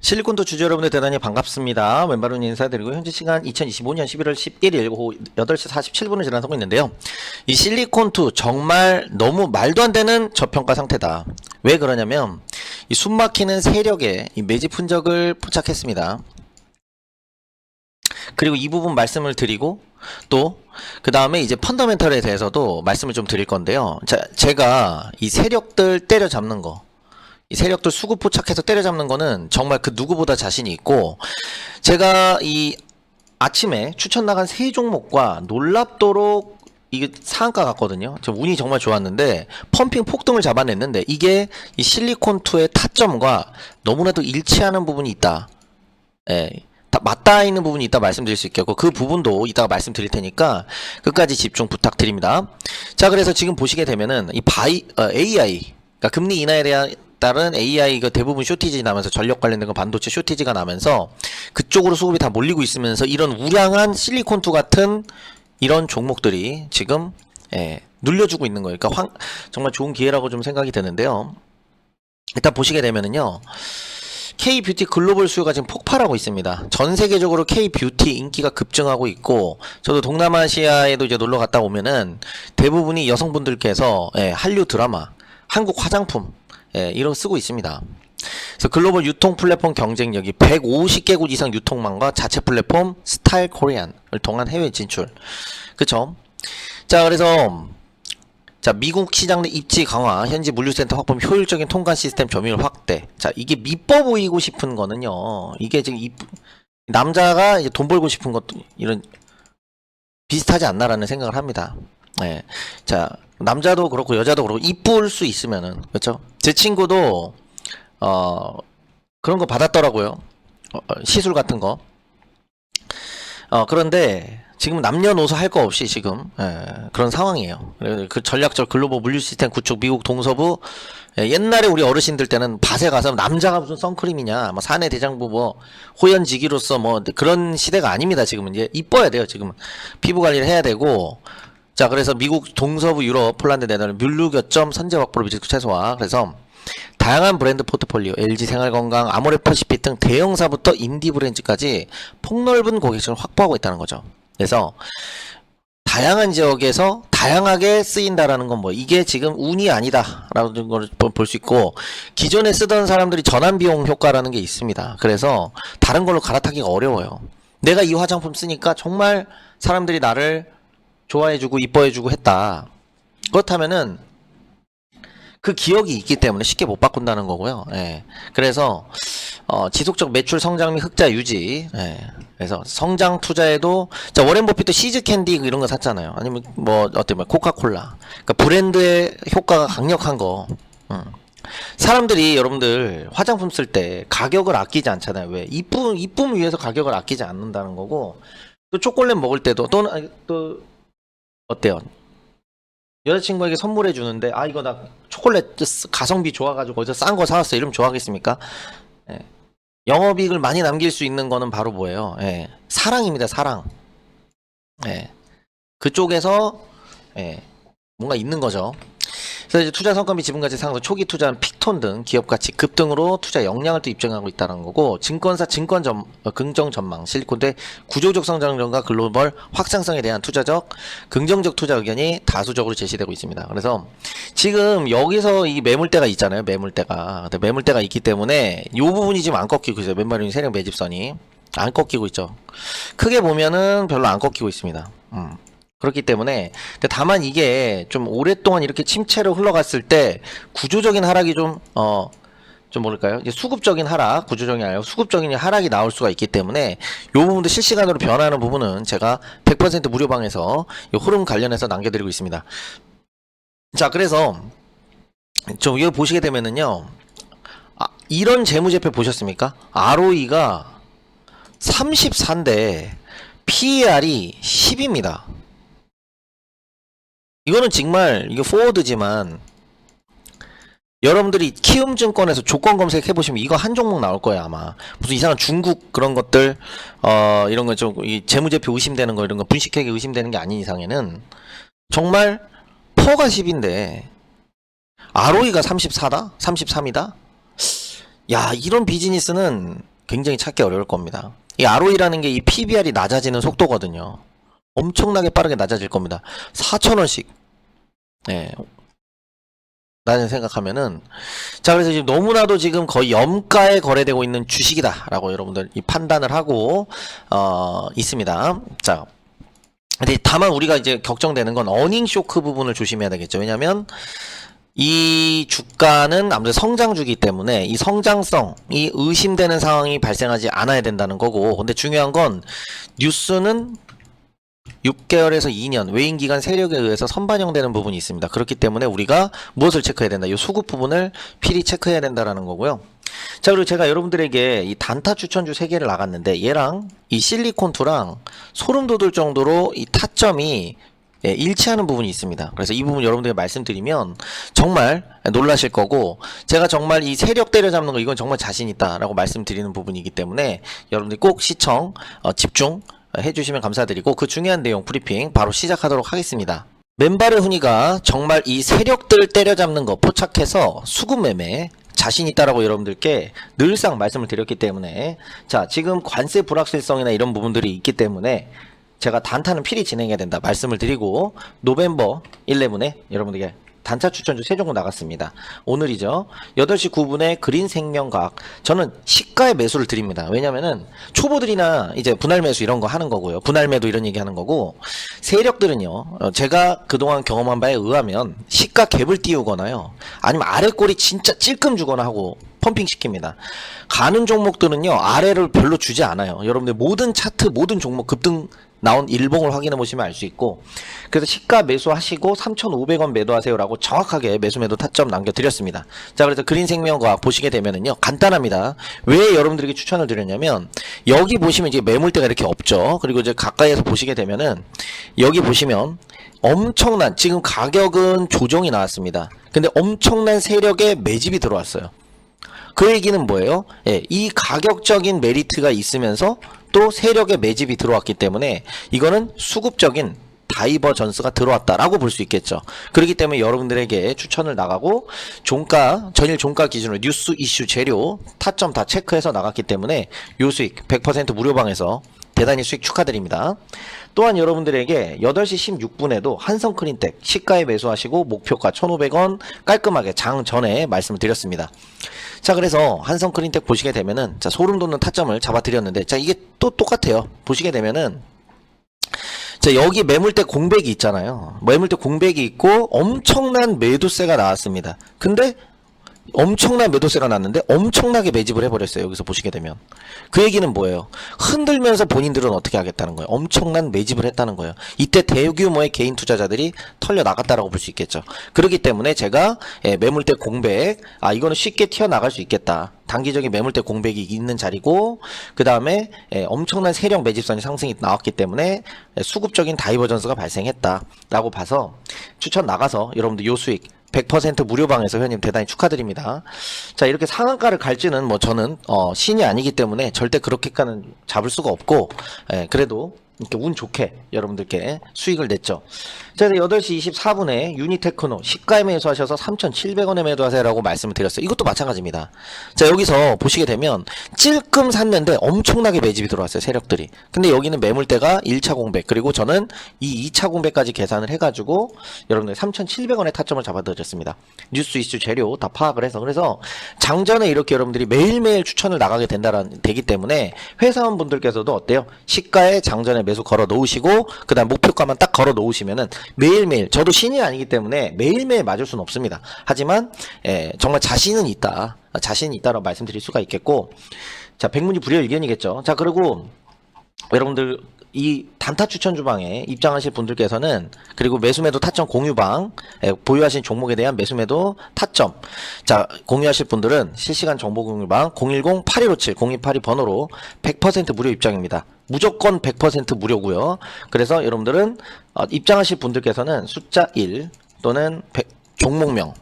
실리콘도 주주 여러분들 대단히 반갑습니다. 왼발은 인사드리고 현재 시간 2025년 11월 11일 오후 8시 47분을 지나서고 있는데요. 이 실리콘2 정말 너무 말도 안 되는 저평가 상태다. 왜 그러냐면 이 숨막히는 세력의 이 매집 흔적을 포착했습니다. 그리고 이 부분 말씀을 드리고 또 그 다음에 이제 펀더멘털에 대해서도 말씀을 좀 드릴 건데요. 자, 제가 이 세력들 때려잡는 거 이 세력들 수급 포착해서 때려잡는 거는 정말 그 누구보다 자신이 있고 제가 이 아침에 추천 나간 세 종목과 놀랍도록 이게 상한가 같거든요. 저 운이 정말 좋았는데 펌핑 폭등을 잡아냈는데 이게 이 실리콘2의 타점과 너무나도 일치하는 부분이 있다. 예. 다 맞닿아 있는 부분이 있다 말씀드릴 수 있겠고 그 부분도 이따가 말씀드릴 테니까 끝까지 집중 부탁드립니다. 자 그래서 지금 보시게 되면은 이 바이 어, AI 그러니까 금리 인하에 대한 따른 AI 그 대부분 쇼티지 나면서 전력 관련된 거 반도체 쇼티지가 나면서 그쪽으로 수급이 다 몰리고 있으면서 이런 우량한 실리콘2 같은 이런 종목들이 지금 예, 눌려주고 있는 거예요. 그러니까 황, 정말 좋은 기회라고 좀 생각이 드는데요. 일단 보시게 되면은요. K-뷰티 글로벌 수요가 지금 폭발하고 있습니다. 전 세계적으로 K-뷰티 인기가 급증하고 있고, 저도 동남아시아에도 이제 놀러 갔다 오면은 대부분이 여성분들께서 예, 한류 드라마, 한국 화장품, 예, 이런 거 쓰고 있습니다. 그래서 글로벌 유통 플랫폼 경쟁력이 150개국 이상 유통망과 자체 플랫폼 스타일 코리안을 통한 해외 진출. 그쵸? 자, 그래서 자, 미국 시장 내 입지 강화, 현지 물류센터 확보, 및 효율적인 통관 시스템 점유율 확대. 자, 이게 미뻐 보이고 싶은 거는요. 이게 지금 이 남자가 이제 돈 벌고 싶은 것도 이런 비슷하지 않나라는 생각을 합니다. 네. 자, 남자도 그렇고 여자도 그렇고 이쁠 수 있으면은 그렇죠? 제 친구도 어 그런 거 받았더라고요. 어, 어, 시술 같은 거. 어 그런데 지금 남녀노소 할 거 없이 지금 예, 그런 상황이에요. 그 전략적 글로벌 물류 시스템 구축 미국 동서부 예, 옛날에 우리 어르신들 때는 밭에 가서 남자가 무슨 선크림이냐, 뭐 사내 대장부 뭐 호연지기로서 뭐 그런 시대가 아닙니다. 지금은 이제 이뻐야 돼요. 지금은 피부 관리를 해야 되고 자 그래서 미국 동서부 유럽 폴란드 네덜란드 물류 교점 선제 확보를 미국 최소화 그래서 다양한 브랜드 포트폴리오, LG 생활건강, 아모레퍼시픽 등 대형사부터 인디 브랜드까지 폭넓은 고객층을 확보하고 있다는 거죠. 그래서 다양한 지역에서 다양하게 쓰인다라는 건 뭐 이게 지금 운이 아니다라는 걸 볼 수 있고 기존에 쓰던 사람들이 전환 비용 효과라는 게 있습니다. 그래서 다른 걸로 갈아타기가 어려워요. 내가 이 화장품 쓰니까 정말 사람들이 나를 좋아해주고 이뻐해주고 했다. 그렇다면은 그 기억이 있기 때문에 쉽게 못 바꾼다는 거고요. 예. 그래서 어, 지속적 매출 성장 및 흑자 유지. 예. 그래서 성장 투자에도 자 워렌 버핏도 시즈 캔디 이런 거 샀잖아요. 아니면 뭐 어때 뭐 코카콜라. 그러니까 브랜드의 효과가 강력한 거. 음. 사람들이 여러분들 화장품 쓸 때 가격을 아끼지 않잖아요. 왜? 이쁨 이쁨 위해서 가격을 아끼지 않는다는 거고. 또 초콜릿 먹을 때도 또는 또 어때요? 여자친구에게 선물해 주는데 아 이거 나 초콜릿 가성비 좋아가지고 거기서 싼거 사왔어 이러면 좋아하겠습니까? 예. 영업이익을 많이 남길 수 있는 거는 바로 뭐예요? 예. 사랑입니다 사랑. 예. 그쪽에서 예. 뭔가 있는 거죠. 그래서 이제 투자 성과 및 지분가치 상승, 초기 투자는 픽톤 등 기업 가치 급등으로 투자 역량을 또 입증하고 있다는 거고, 증권사 증권 점, 어, 긍정 전망, 실리콘대 구조적 성장률과 글로벌 확장성에 대한 투자적 긍정적 투자 의견이 다수적으로 제시되고 있습니다. 그래서 지금 여기서 이 매물대가 있잖아요, 매물대가. 매물대가 있기 때문에 이 부분이 지금 안 꺾이고 있어요. 맨발인 세력 매집선이 안 꺾이고 있죠. 크게 보면은 별로 안 꺾이고 있습니다. 음. 그렇기 때문에 다만 이게 좀 오랫동안 이렇게 침체로 흘러갔을 때 구조적인 하락이 좀 어좀 뭐랄까요? 이제 수급적인 하락, 구조적인 아니고 수급적인 하락이 나올 수가 있기 때문에 요 부분도 실시간으로 변하는 부분은 제가 100% 무료방에서 이 흐름 관련해서 남겨드리고 있습니다. 자, 그래서 좀 이거 보시게 되면은요, 아, 이런 재무제표 보셨습니까? ROE가 34인데 PER이 10입니다. 이거는 정말 이게 포워드지만 여러분들이 키움 증권에서 조건 검색해 보시면 이거 한 종목 나올 거예요 아마 무슨 이상한 중국 그런 것들 어 이런 거좀이 재무제표 의심되는 거 이런 거 분식회계 의심되는 게 아닌 이상에는 정말 퍼가 10인데 ROE가 34다 33이다 야 이런 비즈니스는 굉장히 찾기 어려울 겁니다. 이 ROE라는 게 이 PBR이 낮아지는 속도거든요. 엄청나게 빠르게 낮아질 겁니다. 4,000원씩. 네. 나는 생각하면은 자 그래서 지금 너무나도 지금 거의 염가에 거래되고 있는 주식이다라고 여러분들 이 판단을 하고 어 있습니다. 자 근데 다만 우리가 이제 걱정되는 건 어닝 쇼크 부분을 조심해야 되겠죠. 왜냐면 이 주가는 아무래도 성장주기 때문에 이 성장성이 의심되는 상황이 발생하지 않아야 된다는 거고 근데 중요한 건 뉴스는 6개월에서 2년 외인 기간 세력에 의해서 선반영되는 부분이 있습니다. 그렇기 때문에 우리가 무엇을 체크해야 된다? 이 수급 부분을 필히 체크해야 된다라는 거고요. 자, 그리고 제가 여러분들에게 이 단타 추천주 3개를 나갔는데 얘랑 이 실리콘2랑 소름 돋을 정도로 이 타점이 예, 일치하는 부분이 있습니다. 그래서 이 부분 여러분들에게 말씀드리면 정말 놀라실 거고 제가 정말 이 세력 때려잡는 거 이건 정말 자신 있다라고 말씀드리는 부분이기 때문에 여러분들 꼭 시청 어, 집중 해주시면 감사드리고 그 중요한 내용 브리핑 바로 시작하도록 하겠습니다. 맨발의 훈이가 정말 이 세력들 때려잡는 거 포착해서 수급 매매 자신 있다라고 여러분들께 늘상 말씀을 드렸기 때문에 자 지금 관세 불확실성이나 이런 부분들이 있기 때문에 제가 단타는 필히 진행해야 된다 말씀을 드리고 노벰버 11에 여러분들에게 단타 추천주 3종목 나갔습니다. 오늘이죠. 8시 9분에 그린 생명과학. 저는 시가의 매수를 드립니다. 왜냐면은 초보들이나 이제 분할 매수 이런 거 하는 거고요. 분할 매도 이런 얘기 하는 거고 세력들은요. 어, 제가 그동안 경험한 바에 의하면 시가 갭을 띄우거나요. 아니면 아래 꼬리 진짜 찔끔 주거나 하고 펌핑 시킵니다. 가는 종목들은요. 아래를 별로 주지 않아요. 여러분들 모든 차트 모든 종목 급등 나온 일봉을 확인해 보시면 알 수 있고 그래서 시가 매수하시고 3,500원 매도하세요라고 정확하게 매수 매도 타점 남겨드렸습니다. 자 그래서 그린 생명과학 보시게 되면은요 간단합니다. 왜 여러분들에게 추천을 드렸냐면 여기 보시면 이제 매물대가 이렇게 없죠. 그리고 이제 가까이에서 보시게 되면은 여기 보시면 엄청난 지금 가격은 조정이 나왔습니다. 근데 엄청난 세력의 매집이 들어왔어요. 그 얘기는 뭐예요? 예, 이 가격적인 메리트가 있으면서 또 세력의 매집이 들어왔기 때문에 이거는 수급적인 다이버전스가 들어왔다라고 볼 수 있겠죠. 그렇기 때문에 여러분들에게 추천을 나가고 종가 전일 종가 기준으로 뉴스 이슈 재료 타점 다 체크해서 나갔기 때문에 요 수익 100% 무료방에서 대단히 수익 축하드립니다. 또한 여러분들에게 8시 16분에도 한성 크린텍 시가에 매수하시고 목표가 1,500원 깔끔하게 장 전에 말씀을 드렸습니다. 자, 그래서 한성 크린텍 보시게 되면은 자, 소름 돋는 타점을 잡아 드렸는데 자, 이게 또 똑같아요. 보시게 되면은 자, 여기 매물대 공백이 있잖아요. 매물대 공백이 있고 엄청난 매도세가 나왔습니다. 근데 엄청난 매도세가 났는데 엄청나게 매집을 해버렸어요. 여기서 보시게 되면. 그 얘기는 뭐예요? 흔들면서 본인들은 어떻게 하겠다는 거예요? 엄청난 매집을 했다는 거예요. 이때 대규모의 개인 투자자들이 털려 나갔다라고 볼 수 있겠죠. 그렇기 때문에 제가 예, 매물대 공백, 아, 이거는 쉽게 튀어나갈 수 있겠다. 단기적인 매물대 공백이 있는 자리고, 그 다음에 예, 엄청난 세력 매집선이 상승이 나왔기 때문에 예, 수급적인 다이버전스가 발생했다라고 봐서 추천 나가서 여러분들 요 수익 100% 무료방에서 회원님 대단히 축하드립니다. 자, 이렇게 상한가를 갈지는 뭐 저는 어, 신이 아니기 때문에 절대 그렇게까는 잡을 수가 없고, 예, 그래도 이렇게 운 좋게 여러분들께 수익을 냈죠. 자, 이제 8시 24분에 유니테크노 시가에 매수하셔서 3,700원에 매도하세요라고 말씀을 드렸어요. 이것도 마찬가지입니다. 자, 여기서 보시게 되면 찔끔 샀는데 엄청나게 매집이 들어왔어요. 세력들이. 근데 여기는 매물대가 1차 공백 그리고 저는 이 2차 공백까지 계산을 해가지고 여러분들 3,700원에 타점을 잡아드렸습니다. 뉴스 이슈 재료 다 파악을 해서 그래서 장전에 이렇게 여러분들이 매일매일 추천을 나가게 된다는 되기 때문에 회사원분들께서도 어때요? 시가에 장전에 매수 걸어 놓으시고 그다음 목표가만 딱 걸어 놓으시면은 매일매일 저도 신이 아니기 때문에 매일매일 맞을 수는 없습니다. 하지만 예, 정말 자신은 있다. 자신이 있다라고 말씀드릴 수가 있겠고 자 백문이 불여일견이겠죠. 자 그리고 여러분들 이 단타 추천 주방에 입장하실 분들께서는 그리고 매수매도 타점 공유방 예, 보유하신 종목에 대한 매수매도 타점 자 공유하실 분들은 실시간 정보 공유방 010-8157-0282 번호로 100% 무료 입장입니다. 무조건 100% 무료고요. 그래서 여러분들은 어, 입장하실 분들께서는 숫자 1 또는 100 종목명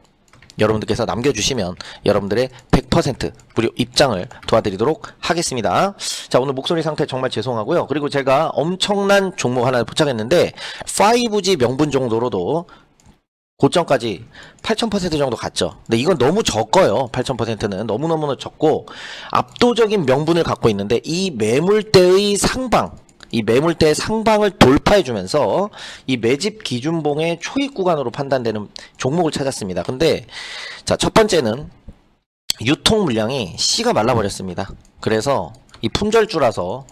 여러분들께서 남겨주시면 여러분들의 100% 무료 입장을 도와드리도록 하겠습니다. 자, 오늘 목소리 상태 정말 죄송하고요. 그리고 제가 엄청난 종목 하나를 포착했는데 5G 명분 정도로도 고점까지 8,000% 정도 갔죠. 근데 이건 너무 적어요. 8,000%는 너무너무 적고 압도적인 명분을 갖고 있는데 이 매물대의 상방, 이 매물대의 상방을 돌파해 주면서 이 매집 기준봉의 초입 구간으로 판단되는 종목을 찾았습니다. 근데 자, 첫 번째는 유통 물량이 씨가 말라버렸습니다. 그래서 이 품절주라서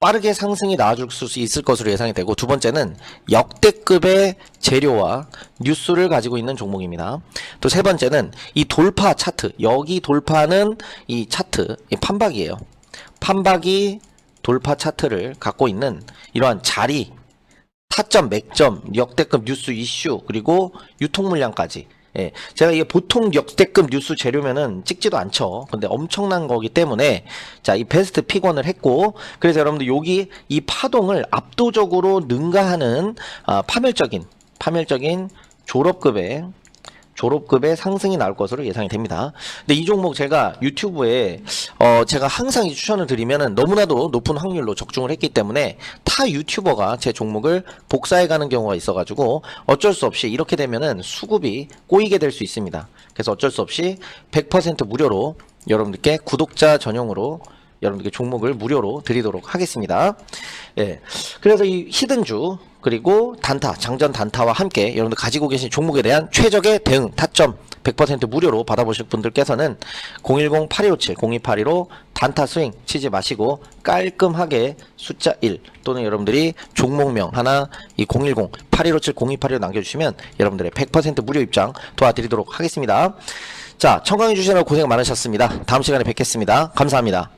빠르게 상승이 나와줄 수 있을 것으로 예상이 되고 두 번째는 역대급의 재료와 뉴스를 가지고 있는 종목입니다. 또 세 번째는 이 돌파 차트 여기 돌파는 이 차트 이 판박이에요. 판박이 돌파 차트를 갖고 있는 이러한 자리 타점, 맥점, 역대급 뉴스 이슈 그리고 유통 물량까지 예, 제가 이게 보통 역대급 뉴스 재료면은 찍지도 않죠. 근데 엄청난 거기 때문에 자, 이 베스트 픽원을 했고 그래서 여러분들 여기 이 파동을 압도적으로 능가하는 아, 파멸적인 파멸적인 졸업급의 졸업급의 상승이 나올 것으로 예상이 됩니다. 근데 이 종목 제가 유튜브에 어 제가 항상 이 추천을 드리면은 너무나도 높은 확률로 적중을 했기 때문에 타 유튜버가 제 종목을 복사해 가는 경우가 있어가지고 어쩔 수 없이 이렇게 되면은 수급이 꼬이게 될 수 있습니다. 그래서 어쩔 수 없이 100% 무료로 여러분들께 구독자 전용으로 여러분들께 종목을 무료로 드리도록 하겠습니다. 예. 그래서 이 히든주 그리고 단타, 장전 단타와 함께 여러분들 가지고 계신 종목에 대한 최적의 대응 타점 100% 무료로 받아보실 분들께서는 010-8257, 0282로 단타 스윙 치지 마시고 깔끔하게 숫자 1 또는 여러분들이 종목명 하나 이 010-8157, 0282로 남겨주시면 여러분들의 100% 무료 입장 도와드리도록 하겠습니다. 자, 청강해 주시느라 고생 많으셨습니다. 다음 시간에 뵙겠습니다. 감사합니다.